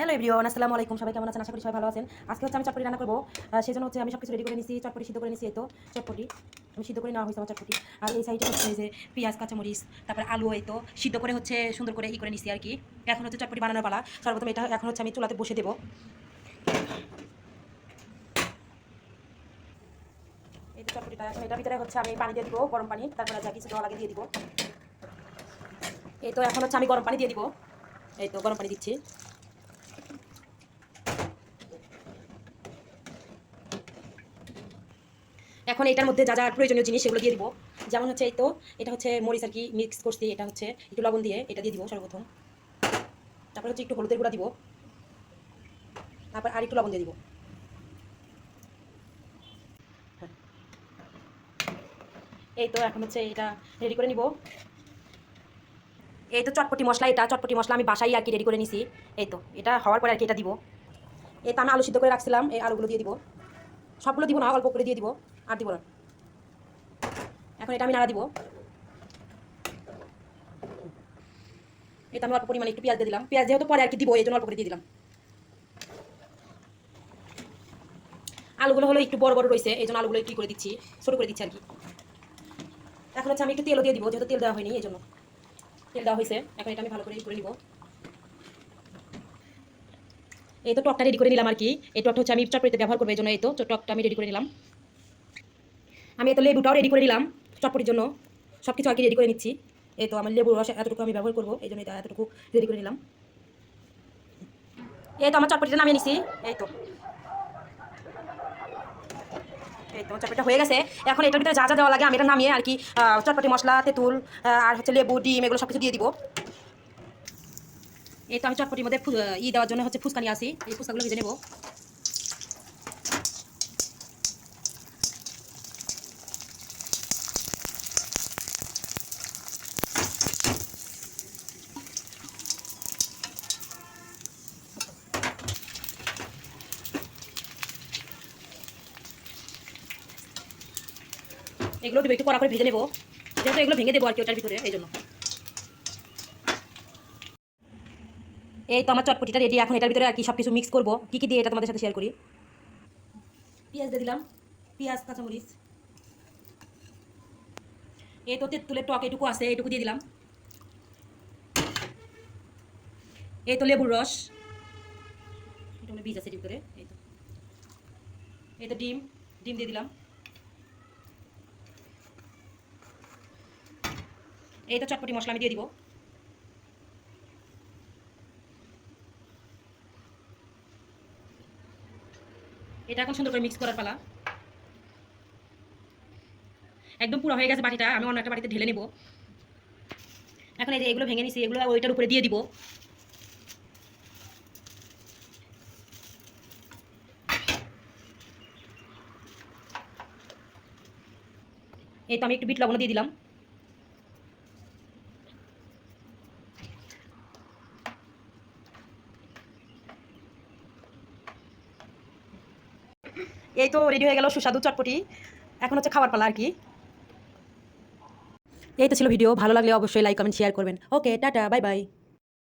Hello everyone, আসসালামু আলাইকুম। সবাই কেমন আছেন? আশা করি সবাই ভালো আছেন। আজকে হচ্ছে আমি চটপটি রান্না করব। সেই জন্য হচ্ছে আমি সব কিছু রেডি করে নিয়েছি চটপটি সিদ্ধ করে নিয়েছি এই তো, চটপটি। আমি সিদ্ধ করে নেওয়া হয়েছে আমার চটপটি। আর এই সাইডে হচ্ছে যে পেঁয়াজ, কাঁচামরিচ, তারপরে আলু এই তো, সিদ্ধ করে হচ্ছে সুন্দর করে ই করে নিয়েছি আর কি। এখন হচ্ছে চটপটি বানানোর পালা। সর্বপ্রথম এটা এখন হচ্ছে আমি চুলাতে বসে দেবো। এই তো চটপটিটা, এখন এটার ভিতরে হচ্ছে আমি পানি দিয়ে দিব, গরম পানি। তারপরে যা কিছু দেওয়া লাগে দিয়ে দিব। এই তো, এখন হচ্ছে আমি গরম পানি দিয়ে দিব। এই তো, গরম পানি দিচ্ছি। এখন এটার মধ্যে যা যা প্রয়োজনীয় জিনিস সেগুলো দিয়ে দিব। যেমন হচ্ছে এই তো, এটা হচ্ছে মরিচ আর কি মিক্স করছি, এটা হচ্ছে একটু লবণ দিয়ে এটা দিয়ে দিব সর্বপ্রথম। তারপর হচ্ছে একটু হলুদের গুঁড়া দিব, তারপর আর একটু লবণ দিয়ে দিব। এই তো এখন হচ্ছে এটা রেডি করে নিব। এই তো চটপটি মশলা, এটা চটপটি মশলা আমি বাসায় আর কি রেডি করে নিছি। এই তো, এটা হওয়ার পরে আর কি এটা দিব। এই তো আমি আলু সিদ্ধ করে রাখছিলাম, এই আলুগুলো দিয়ে দিব। সবগুলো দিব না, অল্প করে দিয়ে দিব, আর দিব না। এখন এটা আমি নাড়া দিব। এটা আমি অল্প পরিমাণে একটু পেঁয়াজ দিয়ে দিলাম। পেঁয়াজ যেহেতু পরে আর কি দিব, এই জন্য অল্প করে দিয়ে দিলাম। আলুগুলো হলো একটু বড় বড় রয়েছে, এই জন্য আলুগুলো একটু করে দিচ্ছি, ছোটো করে দিচ্ছি আর কি। এখন হচ্ছে আমি একটু তেলও দিয়ে দিব, যেহেতু তেল দেওয়া হয়নি, এই জন্য। তেল দেওয়া হয়েছে, এখন এটা আমি ভালো করে করে নিব। এই তো টকটা রেডি করে নিলাম আর কি। এই টকটা হচ্ছে আমি চটপটিতে ব্যবহার করব, এই জন্য এই তো টকটা আমি রেডি করে নিলাম। আমি এত লেবুটাও রেডি করে নিলাম চটপটির জন্য। সব কিছু কি রেডি করে নিচ্ছি। এই তো আমার লেবুর রস এতটুকু আমি ব্যবহার করব, এই জন্য এতটুকু রেডি করে নিলাম। এই তো আমার চটপটিটা নামিয়ে নিছি, এই তো। এই তো চটপটিটা হয়ে গেছে। এখন এটার ভিতরে যা যা দেওয়া লাগে আমি এটা নামিয়ে আর কি চটপটি মশলা, তেঁতুল আর হচ্ছে লেবু, ডিম এগুলো সব কিছু দিয়ে দিব। এই তো আমি চটপটির মধ্যে ই দেওয়ার জন্য হচ্ছে ফুচকা নিয়ে আসি। এই ফুচকাগুলো ভেজে নেব। এগুলো একটু কড়া করে ভেজে নেব। যেহেতু এগুলো ভেঙে দেবো আর কি ওটার ভিতরে, এই জন্য। এই তো আমার চটপটিটা রেডি এখন এটার ভিতরে আর কি সব কিছু মিক্স করব। কী কী দিয়ে এটা তোমাদের সাথে শেয়ার করি? পেঁয়াজ দিয়ে দিলাম, পেঁয়াজ, কাঁচামরিচ। এই তো তেঁতুলের টক এটুকু আছে, এটুকু দিয়ে দিলাম। এই তো লেবুর রস। এটা বীজ আছে ভিতরে, এই তো। এই তো ডিম ডিম দিয়ে দিলাম। এই তো চটপটি মশলা আমি দিয়ে দিব। এটা এখন সুন্দর করে মিক্স করার পালা। একদম পুরো হয়ে গেছে বাটিটা, আমি অন্য একটা বাটিতে ঢেলে নিব। এখন এই যে এগুলো ভেঙে নিছি, এগুলো ওইটার উপরে দিয়ে দিব। এই তো আমি একটু বিট লবণ দিয়ে দিলাম। এই তো রেডি হয়ে গেল সুস্বাদু চটপটি। এখন হচ্ছে খাবার পালা আর কি। এই তো ছিল ভিডিও ভালো লাগলে অবশ্যই লাইক কমেন্ট শেয়ার করবেন। ওকে টাটা বাই বাই